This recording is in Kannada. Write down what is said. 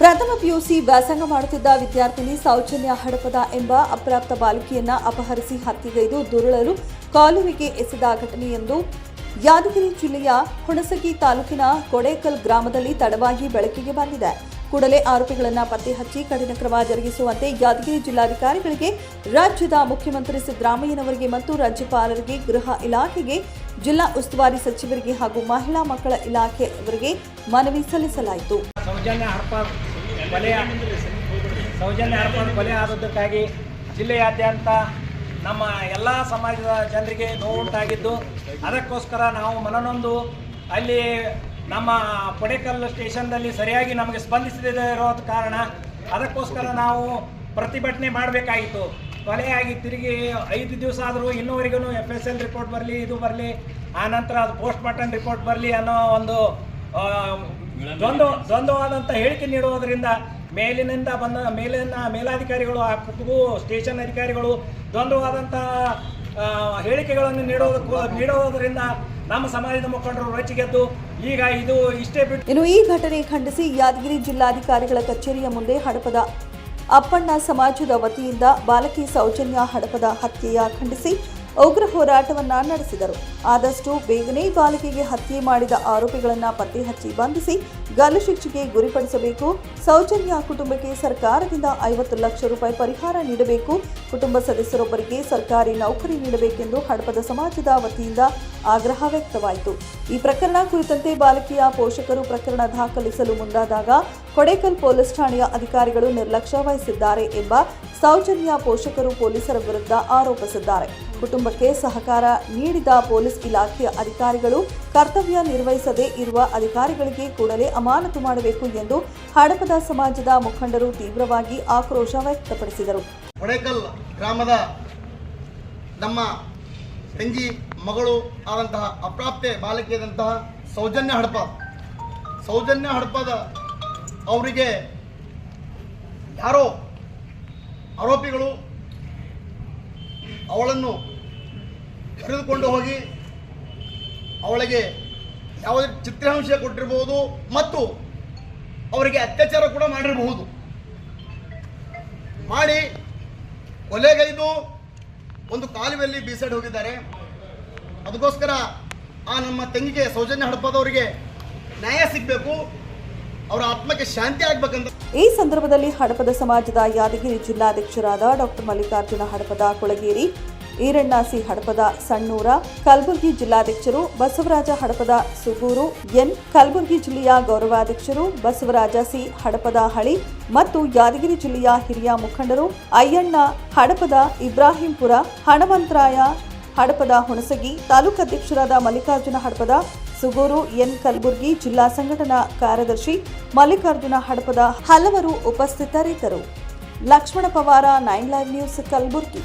ಪ್ರಥಮ ಪಿಯುಸಿ ವ್ಯಾಸಂಗ ಮಾಡುತ್ತಿದ್ದ ವಿದ್ಯಾರ್ಥಿನಿ ಸೌಜನ್ಯ ಹಡಪದ ಎಂಬ ಅಪ್ರಾಪ್ತ ಬಾಲಕಿಯನ್ನ ಅಪಹರಿಸಿ ಹತ್ಯೆಗೈದು ದುರುಳಲು ಕಾಲುವೆಗೆ ಎಸೆದ ಘಟನೆಯೊಂದು ಯಾದಗಿರಿ ಜಿಲ್ಲೆಯ ಹುಣಸಗಿ ತಾಲೂಕಿನ ಕೊಡೇಕಲ್ ಗ್ರಾಮದಲ್ಲಿ ತಡವಾಗಿ ಬೆಳಕಿಗೆ ಬಂದಿದೆ. ಕೂಡಲೇ ಆರೋಪಿಗಳನ್ನು ಪತ್ತೆ ಹಚ್ಚಿ ಕಠಿಣ ಕ್ರಮ ಜರುಗಿಸುವಂತೆ ಯಾದಗಿರಿ ಜಿಲ್ಲಾಧಿಕಾರಿಗಳಿಗೆ ರಾಜ್ಯದ ಮುಖ್ಯಮಂತ್ರಿ ಸಿದ್ದರಾಮಯ್ಯನವರಿಗೆ ಮತ್ತು ರಾಜ್ಯಪಾಲರಿಗೆ, ಗೃಹ ಇಲಾಖೆಗೆ, ಜಿಲ್ಲಾ ಉಸ್ತುವಾರಿ ಸಚಿವರಿಗೆ ಹಾಗೂ ಮಹಿಳಾ ಮಕ್ಕಳ ಇಲಾಖೆಯವರಿಗೆ ಮನವಿ ಸಲ್ಲಿಸಲಾಯಿತು. ಸೌಜನ್ಯ ಹಡಪಾದ್ ಕೊಲೆ ಸೌಜನ್ಯ ಹರ್ಕೊಂಡು ಕೊಲೆ ಆದದ್ದಕ್ಕಾಗಿ ಜಿಲ್ಲೆಯಾದ್ಯಂತ ನಮ್ಮ ಎಲ್ಲ ಸಮಾಜದ ಜನರಿಗೆ ನೋವುಂಟಾಗಿದ್ದು ಅದಕ್ಕೋಸ್ಕರ ನಾವು ಮನನೊಂದು ಅಲ್ಲಿ ನಮ್ಮ ಕೊಡೇಕಲ್ ಸ್ಟೇಷನ್ದಲ್ಲಿ ಸರಿಯಾಗಿ ನಮಗೆ ಸ್ಪಂದಿಸದೇ ಇರೋದ ಕಾರಣ, ಅದಕ್ಕೋಸ್ಕರ ನಾವು ಪ್ರತಿಭಟನೆ ಮಾಡಬೇಕಾಗಿತ್ತು. ಕೊಲೆಯಾಗಿ ತಿರುಗಿ ಐದು ದಿವಸ ಆದರೂ ಇನ್ನೂವರೆಗೂ ಎಫ್ ಎಸ್ ಎಲ್ ರಿಪೋರ್ಟ್ ಬರಲಿ, ಇದು ಬರಲಿ ಆನಂತರ ಅದು ಪೋಸ್ಟ್ ಮಾರ್ಟಮ್ ರಿಪೋರ್ಟ್ ಬರಲಿ ಅನ್ನೋ ಒಂದು ದ್ವಂದ್ವ ದ್ವಂದ್ವವಾದಂಥ ಹೇಳಿಕೆ ನೀಡುವುದರಿಂದ ಮೇಲಿನಿಂದ ಬಂದ, ಮೇಲಿನ ಮೇಲಾಧಿಕಾರಿಗಳು ಆ ಕುಟುಂಬ ಸ್ಟೇಷನ್ ಅಧಿಕಾರಿಗಳು ದ್ವಂದ್ವವಾದಂಥ ಹೇಳಿಕೆಗಳನ್ನು ನೀಡೋದಕ್ಕೂ ನೀಡೋದರಿಂದ ನಮ್ಮ ಸಮಾಜದ ಮುಖಂಡರು ರೊಚ್ಚಿಗೆದ್ದು ಈಗ ಇದು ಇಷ್ಟೇ ಬಿಟ್ಟು ಇನ್ನು ಈ ಘಟನೆ ಖಂಡಿಸಿ ಯಾದಗಿರಿ ಜಿಲ್ಲಾಧಿಕಾರಿಗಳ ಕಚೇರಿಯ ಮುಂದೆ ಹಡಪದ ಅಪ್ಪಣ್ಣ ಸಮಾಜದ ವತಿಯಿಂದ ಬಾಲಕಿ ಸೌಜನ್ಯ ಹಡಪದ ಹತ್ಯೆಯ ಖಂಡಿಸಿ ಉಗ್ರ ಹೋರಾಟವನ್ನ ನಡೆಸಿದರು. ಆದಷ್ಟು ಬೇಗನೆ ಬಾಲಕಿಗೆ ಹತ್ಯೆ ಮಾಡಿದ ಆರೋಪಿಗಳನ್ನ ಪತ್ತೆ ಹಚ್ಚಿ ಬಂಧಿಸಿ ಗಲ್ಲು ಶಿಕ್ಷೆಗೆ ಗುರಿಪಡಿಸಬೇಕು. ಸೌಜನ್ಯ ಕುಟುಂಬಕ್ಕೆ ಸರ್ಕಾರದಿಂದ ಐವತ್ತು ಲಕ್ಷ ರೂಪಾಯಿ ಪರಿಹಾರ ನೀಡಬೇಕು. ಕುಟುಂಬ ಸದಸ್ಯರೊಬ್ಬರಿಗೆ ಸರ್ಕಾರಿ ನೌಕರಿ ನೀಡಬೇಕೆಂದು ಹಡಪದ ಸಮಾಜದ ವತಿಯಿಂದ ಆಗ್ರಹ ವ್ಯಕ್ತವಾಯಿತು. ಈ ಪ್ರಕರಣ ಕುರಿತಂತೆ ಬಾಲಕಿಯ ಪೋಷಕರು ಪ್ರಕರಣ ದಾಖಲಿಸಲು ಮುಂದಾದಾಗ ಕೊಡೇಕಲ್ ಪೊಲೀಸ್ ಠಾಣೆಯ ಅಧಿಕಾರಿಗಳು ನಿರ್ಲಕ್ಷ್ಯ ವಹಿಸಿದ್ದಾರೆ ಎಂಬ ಸೌಜನ್ಯ ಪೋಷಕರು ಪೊಲೀಸರ ವಿರುದ್ಧ ಆರೋಪಿಸಿದ್ದಾರೆ. ಕುಟುಂಬಕ್ಕೆ ಸಹಕಾರ ನೀಡಿದ ಪೊಲೀಸ್ ಇಲಾಖೆಯ ಅಧಿಕಾರಿಗಳು ಕರ್ತವ್ಯ ನಿರ್ವಹಿಸದೇ ಇರುವ ಅಧಿಕಾರಿಗಳಿಗೆ ಕೂಡಲೇ ಅಮಾನತು ಮಾಡಬೇಕು ಎಂದು ಹಡಪದ ಸಮಾಜದ ಮುಖಂಡರು ತೀವ್ರವಾಗಿ ಆಕ್ರೋಶ ವ್ಯಕ್ತಪಡಿಸಿದರು. ಹೊಡೆಕಲ್ ಗ್ರಾಮದ ನಮ್ಮ ತಂಗಿ, ಮಗಳು ಆದಂತಹ ಅಪ್ರಾಪ್ತೆ ಬಾಲಕಿಯಾದಂತಹ ಸೌಜನ್ಯ ಹಡಪ, ಸೌಜನ್ಯ ಹಡಪದ ಅವರಿಗೆ ಯಾರೋ ಆರೋಪಿಗಳು ಅವಳನ್ನು ಕರೆದುಕೊಂಡು ಹೋಗಿ ಅವಳಿಗೆ ಯಾವುದೇ ಚಿತ್ರಾಂಶ ಕೊಟ್ಟಿರಬಹುದು ಮತ್ತು ಅವರಿಗೆ ಅತ್ಯಾಚಾರ ಕೂಡ ಮಾಡಿರಬಹುದು. ಮಾಡಿ ಕೊಲೆಗೈದು ಒಂದು ಕಾಲುವೆಯಲ್ಲಿ ಬೀಸಡಿ ಹೋಗಿದ್ದಾರೆ. ಅದಕ್ಕೋಸ್ಕರ ಆ ನಮ್ಮ ತಂಗಿಗೆ ಸೌಜನ್ಯ ಹಡಪದವರಿಗೆ ನ್ಯಾಯ ಸಿಗಬೇಕು. ಅವರ ಆತ್ಮಕ್ಕೆ ಶಾಂತಿ ಆಗ್ಬೇಕಂತ. ಈ ಸಂದರ್ಭದಲ್ಲಿ ಹಡಪದ ಸಮಾಜದ ಯಾದಗಿರಿ ಜಿಲ್ಲಾಧ್ಯಕ್ಷರಾದ ಡಾಕ್ಟರ್ ಮಲ್ಲಿಕಾರ್ಜುನ ಹಡಪದ ಕೊಳಗೇರಿ ಈರಣ್ಣ ಸಿ ಹಡಪದ ಸಣ್ಣೂರ, ಕಲಬುರಗಿ ಜಿಲ್ಲಾಧ್ಯಕ್ಷರು ಬಸವರಾಜ ಹಡಪದ ಸುಗೂರು, ಎನ್ ಕಲಬುರಗಿ ಜಿಲ್ಲೆಯ ಗೌರವಾಧ್ಯಕ್ಷರು ಬಸವರಾಜ ಸಿ ಹಡಪದ ಹಳಿ ಮತ್ತು ಯಾದಗಿರಿ ಜಿಲ್ಲೆಯ ಹಿರಿಯ ಮುಖಂಡರು ಅಯ್ಯಣ್ಣ ಹಡಪದ ಇಬ್ರಾಹಿಂಪುರ, ಹಣಮಂತರಾಯ ಹಡಪದ ಹುಣಸಗಿ ತಾಲೂಕಾಧ್ಯಕ್ಷರಾದ ಮಲ್ಲಿಕಾರ್ಜುನ ಹಡಪದ ಸುಗೂರು ಎನ್ ಕಲಬುರ್ಗಿ ಜಿಲ್ಲಾ ಸಂಘಟನಾ ಕಾರ್ಯದರ್ಶಿ ಮಲ್ಲಿಕಾರ್ಜುನ ಹಡಪದ ಹಲವರು ಉಪಸ್ಥಿತರಿದ್ದರು. Lakshmana Pawar, nine live news, Kalaburgi.